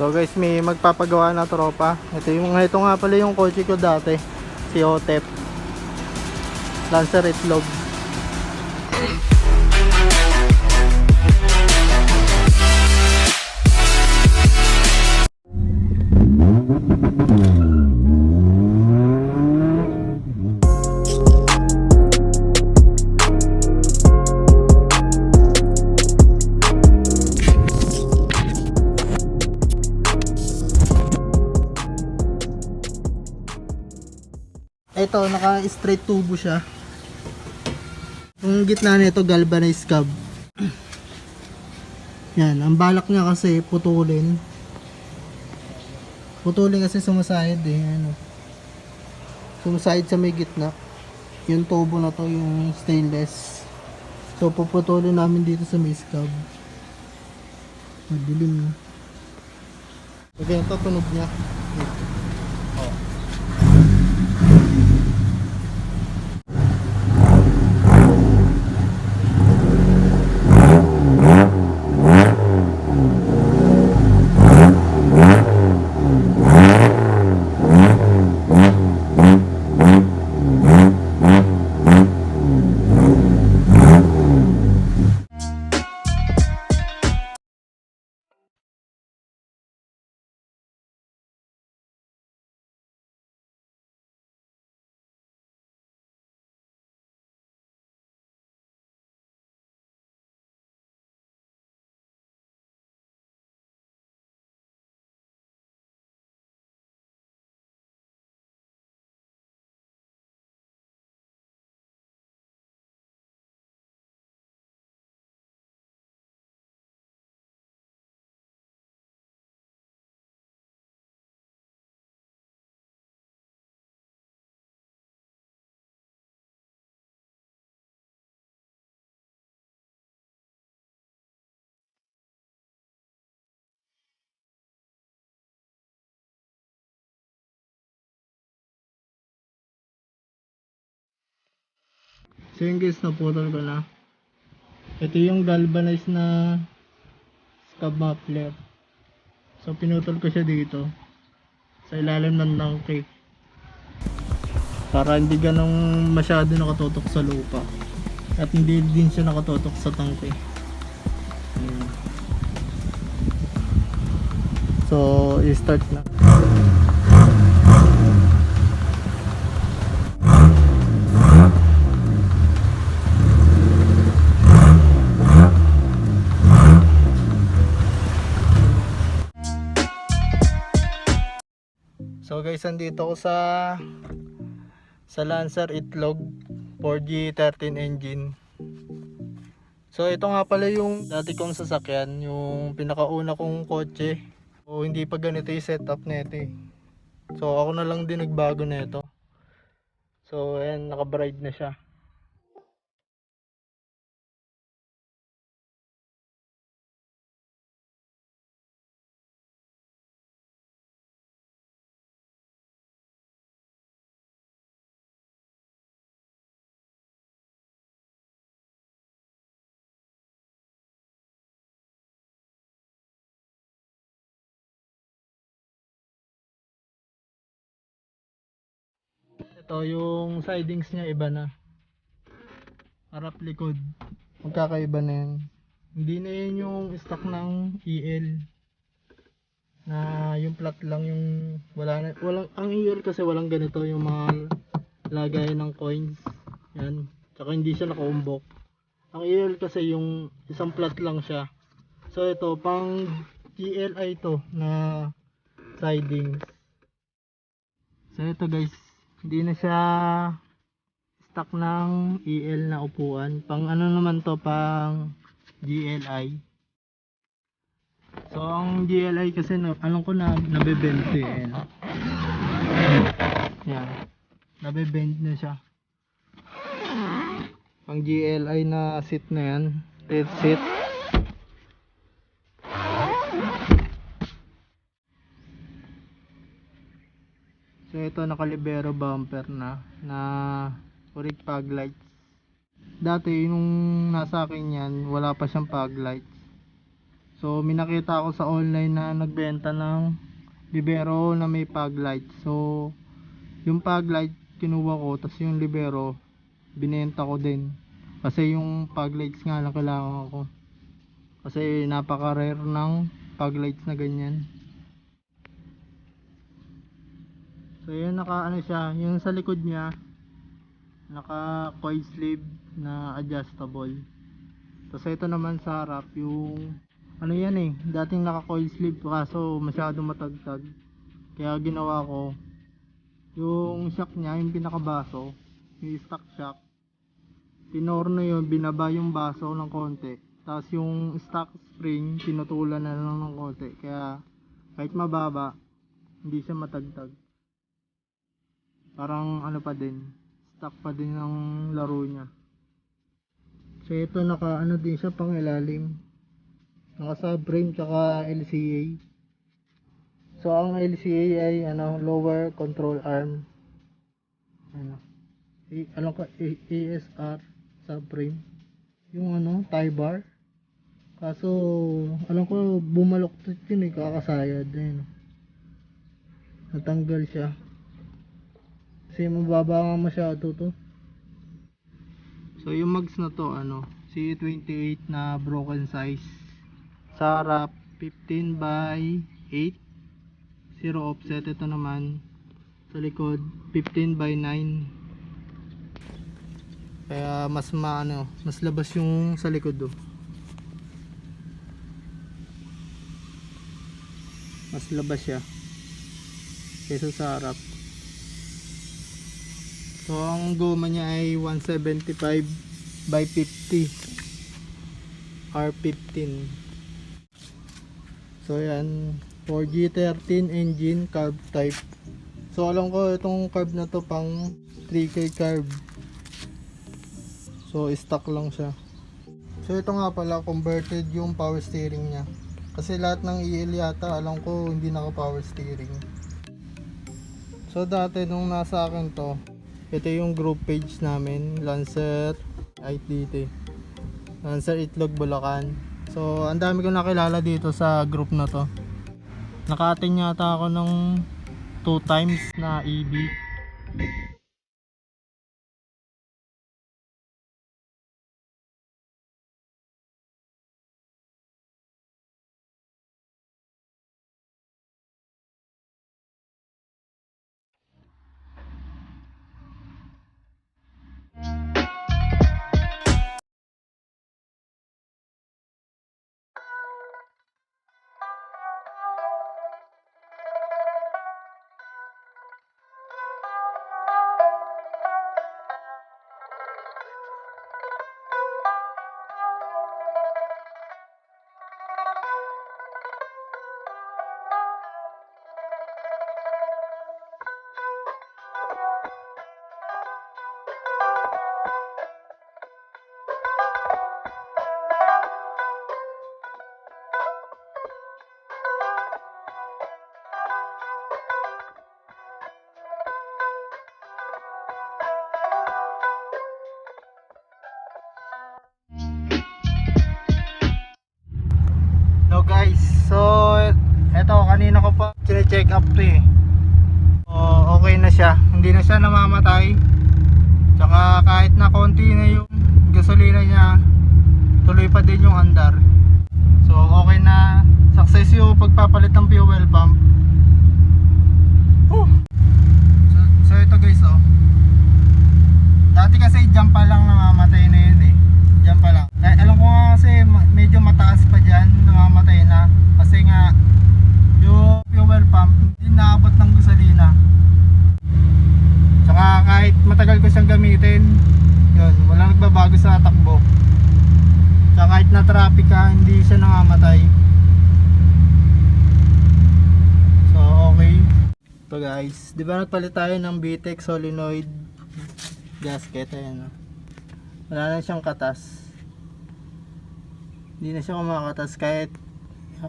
So guys, may magpapagawa na tropa. Ito yung ito nga pala yung kotse ko dati, si Otep. Lancer Itlog. Ito, naka straight tubo siya. Yung gitna nito galvanized cab. Yan, ang balak niya kasi putulin. Putulin kasi sumasayad eh, ano. Sumasayad sa may gitna. Yung tubo na to, yung stainless. So puputulin namin dito sa may scab. Madilim na. Okay, ito tunog niya. Oh. So yung guys, naputol ko na. Ito yung galvanized na scab muffler. So pinutol ko siya dito. Sa ilalim ng tangke. Para hindi ganong masyado nakatutok sa lupa. At hindi din siya nakatutok sa tangke. Ayan. So, i-start na. So guys, andito ako sa sa Lancer Itlog 4G13 engine. So ito nga pala yung dati kong sasakyan, yung pinakauna kong kotse. O hindi pa ganito yung setup nito eh. So ako na lang din nagbago nito. So ayan, naka-bride na siya. Ito yung sidings niya iba na. Harap likod. Magkakaiba na yan. Hindi na yun yung stock ng EL. Na yung flat lang yung wala na, walang ang EL kasi walang ganito yung mga lagay ng coins. Yan. Tsaka hindi siya nakaumbok. Ang EL kasi yung isang flat lang siya. So ito pang GLI to na sidings. So ito guys, hindi na siya stock ng EL na upuan. Pang ano naman to, pang GLI. So ang GLI kasi na, alam ko na nabebend to eh. Yan. Nabebend na siya. Pang GLI na seat na yan. Rear seat. Ito nakalibero bumper na na urit fog lights. Dati nung nasa akin yan, wala pa siyang fog lights. So, may nakita ako sa online na nagbenta ng libero na may pag light. So, yung pag light kinuha ko, tapos yung libero binenta ko din. Kasi yung pag lights nga lang kailangan ko. Kasi napaka-rare ng pag lights na ganyan. So, yun naka ano siya, yung sa likod niya naka coil sleeve na adjustable. Tapos ito naman sa harap yung ano yan eh, dating naka coil sleeve kaso masyado matagtag. Kaya ginawa ko yung shock niya, yung pinakabaso, yung stock shock. Pinorno yun, binaba yung baso ng konti. Tapos yung stock spring, pinutulan na lang ng konti. Kaya kahit mababa, hindi siya matagtag. Parang ano pa din, stock pa din ng laro niya. So ito naka ano din siya pang ilalim. Naka subframe tsaka LCA. So ang LCA ay ano lower control arm. Ano? A, ano ka A- ASR subframe. Yung ano tie bar. Kaso alam ko bumaloktot yun eh kakasayad ayun. Natanggal siya. Kasi mababa nga masyado to. So yung mags na to ano, C28 na broken size. Sa harap 15 by 8. Zero offset ito naman. Sa likod 15 by 9. Kaya mas maano, mas labas yung sa likod do. Mas labas siya. Kaysa sa harap. So ang goma niya ay 175 by 50 R15 So yan. 4G13 engine carb type. So alam ko itong carb na to pang 3K carb. So stock lang siya. So ito nga pala converted yung power steering niya. Kasi lahat ng EL yata alam ko hindi naka power steering. So dati nung nasa akin to ito yung group page namin, Lancer ITT. Lancer Itlog Bulacan. So, ang dami kong nakilala dito sa group na to. Nakating yata ako ng 2 times na EB. Kanina ko pa check up to eh. Oh, okay na siya. Hindi na siya namamatay. Tsaka kahit na konti na yung gasolina niya, tuloy pa din yung andar. So okay na. Success yung pagpapalit ng fuel pump. So, so ito guys oh. Dati kasi dyan pa lang namamatay na yun eh. Dyan pa lang. Alam ko nga kasi medyo mataas pa dyan, namamatay na. Kasi nga, yung fuel pump, hindi naabot ng gasolina. Tsaka kahit matagal ko siyang gamitin, yun, walang nagbabago sa takbo. Tsaka kahit na traffic ka, hindi siya nangamatay. So, okay. Ito guys, di ba nagpalit tayo ng VTEC solenoid gasket ayan oh. wala na siyang katas hindi na siya kumakatas kahit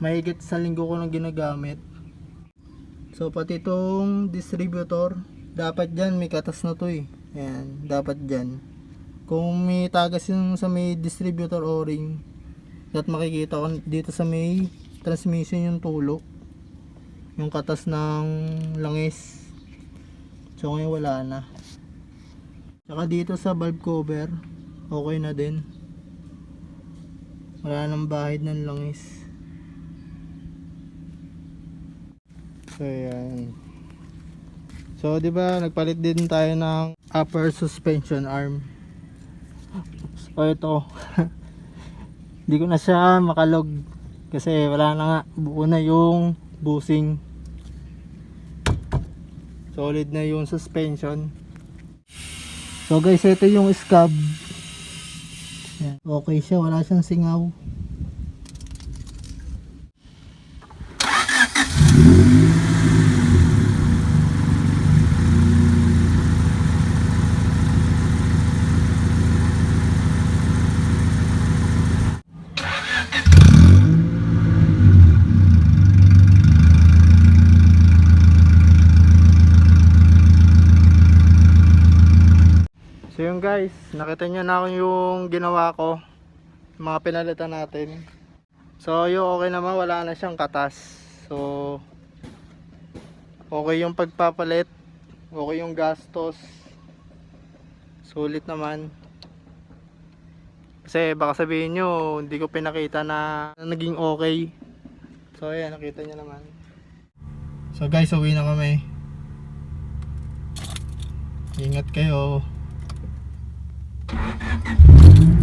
mahigit sa linggo ko nang ginagamit so pati itong distributor dapat dyan may katas na to eh ayan dapat dyan kung may tagas yung sa may distributor o ring At makikita ko dito sa may transmission yung tulo. Yung katas ng langis. So ngayon wala na. Tsaka dito sa valve cover, okay na din. Wala nang bahid ng langis. So yan. So 'di ba nagpalit din tayo ng upper suspension arm. So ito. Hindi ko na siya makalog kasi wala na nga buo na yung busing. Solid na yung suspension. So guys, ito yung scab. Okay siya, wala siyang singaw. So yun guys, nakita nyo na yung ginawa ko. Mga pinalitan natin. So yung okay naman, wala na siyang katas. So okay yung pagpapalit. Okay yung gastos. Sulit naman. Kasi baka sabihin nyo, hindi ko pinakita na naging okay. So ayan, nakita nyo naman. So guys, uwi na kami. Ingat kayo. Thank you.